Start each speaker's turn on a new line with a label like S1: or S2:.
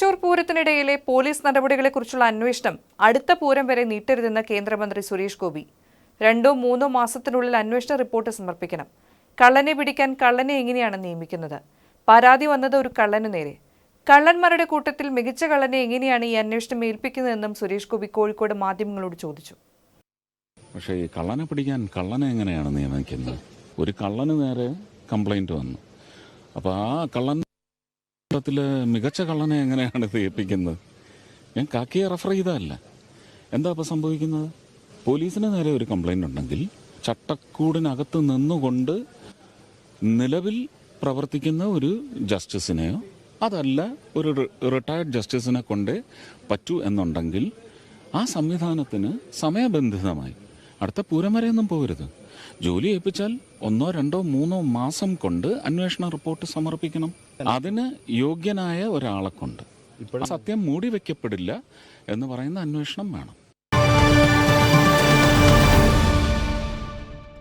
S1: Thrissur പൂരത്തിനിടയിലെ police നടപടികളെക്കുറിച്ചുള്ള അന്വേഷണം അടുത്ത പൂരം വരെ നീട്ടരുതെന്ന് കേന്ദ്രമന്ത്രി സുരേഷ് ഗോപി. രണ്ടോ മൂന്നോ മാസത്തിനുള്ളിൽ അന്വേഷണ റിപ്പോർട്ട് സമർപ്പിക്കണം. കള്ളനെ പിടിക്കാൻ കള്ളനെ എങ്ങനെയാണ് നിയമിക്കുന്നത്? പരാതി വന്നത് ഒരു കള്ളനു നേരെ. കള്ളന്മാരുടെ കൂട്ടത്തിൽ മികച്ച കള്ളനെ എങ്ങനെയാണ് ഈ അന്വേഷണം ഏൽപ്പിക്കുന്നതെന്നും സുരേഷ് ഗോപി കോഴിക്കോട് മാധ്യമങ്ങളോട് ചോദിച്ചു.
S2: പക്ഷേ ഈ കള്ളനെ പിടിക്കാൻ കള്ളനെ എങ്ങനെയാണ് നിയമിക്കുന്നത്? ഒരു കള്ളന് നേരെ കംപ്ലൈന്റ് വന്നു. അപ്പോൾ ആ കള്ളൻ കൂട്ടത്തിൽ മികച്ച കള്ളനെ എങ്ങനെയാണ് ഇത് ഏൽപ്പിക്കുന്നത് ഞാൻ കാക്കിയെ റെഫർ ചെയ്തതല്ല. എന്താ ഇപ്പം സംഭവിക്കുന്നത്? പോലീസിന് നേരെ ഒരു കംപ്ലൈന്റ് ഉണ്ടെങ്കിൽ ചട്ടക്കൂടിനകത്ത് നിന്നുകൊണ്ട് നിലവിൽ പ്രവർത്തിക്കുന്ന ഒരു ജസ്റ്റിസിനെയോ അതല്ല ഒരു റിട്ടയർഡ് ജസ്റ്റിസിനെ കൊണ്ടേ പറ്റൂ എന്നുണ്ടെങ്കിൽ ആ സംവിധാനത്തിന് സമയബന്ധിതമായി അടുത്ത പൂരം വരെയൊന്നും പോകരുത്. ജോലി ഏൽപ്പിച്ചാൽ ഒന്നോ രണ്ടോ മൂന്നോ മാസം കൊണ്ട് അന്വേഷണ റിപ്പോർട്ട് സമർപ്പിക്കണം. അതിന് യോഗ്യനായ ഒരാളെ കൊണ്ട്. സത്യം മൂടി വെക്കപ്പെടില്ല എന്ന് പറയുന്ന അന്വേഷണം വേണം.